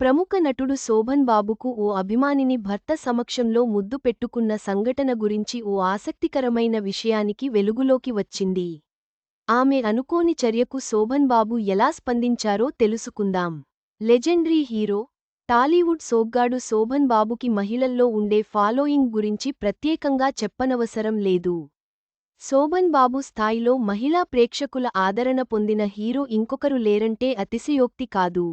ప్రముఖ నటుడు శోభన్ బాబుకు ఓ అభిమానిని భర్త సమక్షంలో ముద్దు పెట్టుకున్న సంఘటన గురించి ఓ ఆసక్తికరమైన విషయానికి వెలుగులోకి వచ్చింది. ఆమె అనుకోని చర్యకు శోభన్ బాబు ఎలా స్పందించారో తెలుసుకుందాం. లెజెండరీ హీరో టాలీవుడ్ సోగ్గాడు శోభన్ బాబుకి మహిళల్లో ఉండే ఫాలోయింగ్ గురించి ప్రత్యేకంగా చెప్పనవసరం లేదు. శోభన్ బాబు స్థాయిలో మహిళా ప్రేక్షకుల ఆదరణ పొందిన హీరో ఇంకొకరు లేరంటే అతిశయోక్తి కాదు.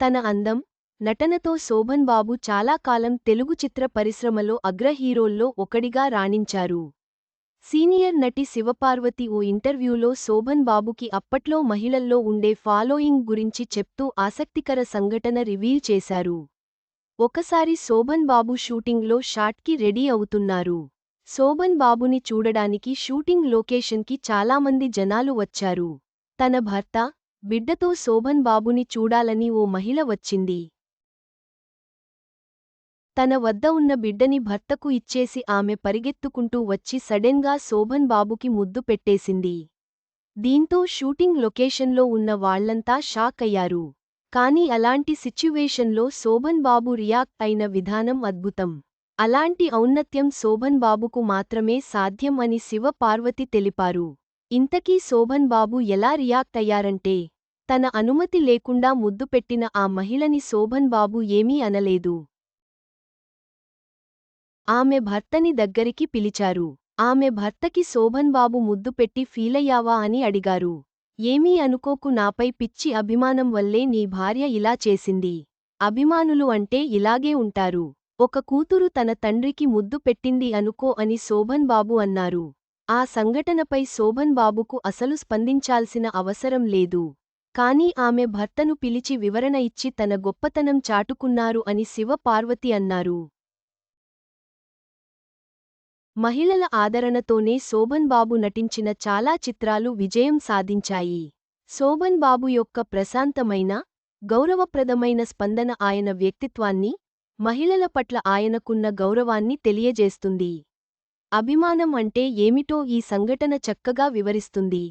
తన అందం నటనతో శోభన్ బాబు చాలా కాలం తెలుగు చిత్ర పరిశ్రమలో అగ్రహీరోల్లో ఒకడిగా రాణించారు. సీనియర్ నటి శివపార్వతి ఓ ఇంటర్వ్యూలో శోభన్ బాబుకి అప్పట్లో మహిళల్లో ఉండే ఫాలోయింగ్ గురించి చెప్తూ ఆసక్తికర సంఘటన రివీల్ చేశారు. ఒకసారి శోభన్ బాబు షూటింగ్లో షాట్కి రెడీ అవుతున్నారు. శోభన్ బాబుని చూడడానికి షూటింగ్ లొకేషన్కి చాలామంది జనాలు వచ్చారు. తన భర్త బిడ్డతో శోభన్ బాబుని చూడాలని ఓ మహిళ వచ్చింది. తన వద్ద ఉన్న బిడ్డని భర్తకు ఇచ్చేసి ఆమె పరిగెత్తుకుంటూ వచ్చి సడెన్గా శోభన్ బాబుకి ముద్దు పెట్టేసింది. దీంతో షూటింగ్ లొకేషన్లో ఉన్న వాళ్ళంతా షాక్ అయ్యారు. కానీ అలాంటి సిచ్యువేషన్లో శోభన్ బాబు రియాక్ట్ అయిన విధానం అద్భుతం. అలాంటి ఔన్నత్యం శోభన్ బాబుకు మాత్రమే సాధ్యం అని శివ పార్వతి తెలిపారు. ఇంతకీ శోభన్ బాబు ఎలా రియాక్ట్ అయ్యారంటే తన అనుమతి లేకుండా ముద్దు పెట్టిన ఆ మహిళని శోభన్ బాబు ఏమీ అనలేదు. ఆమె భర్తని దగ్గరికి పిలిచారు. ఆమె భర్తకి శోభన్ బాబు ముద్దు పెట్టి ఫీలయ్యావా అని అడిగారు. ఏమీ అనుకోకు నాపై పిచ్చి అభిమానం వల్లే నీ భార్య ఇలా చేసింది. అభిమానులు అంటే ఇలాగే ఉంటారు. ఒక కూతురు తన తండ్రికి ముద్దు పెట్టింది అనుకో అని శోభన్ బాబు అన్నారు. ఆ సంఘటనపై శోభన్ బాబుకు అసలు స్పందించాల్సిన అవసరం లేదు. కాని ఆమె భర్తను పిలిచి వివరణ ఇచ్చి తన గొప్పతనం చాటుకున్నారు అని శివ పార్వతి అన్నారు. మహిళల ఆదరణతోనే శోభన్ బాబు నటించిన చాలా చిత్రాలు విజయం సాధించాయి. శోభన్ బాబు యొక్క ప్రశాంతమైన గౌరవప్రదమైన స్పందన ఆయన వ్యక్తిత్వాన్ని మహిళల పట్ల ఆయనకున్న గౌరవాన్ని తెలియజేస్తుంది. అభిమానం అంటే ఏమిటో ఈ సంఘటన చక్కగా వివరిస్తుంది.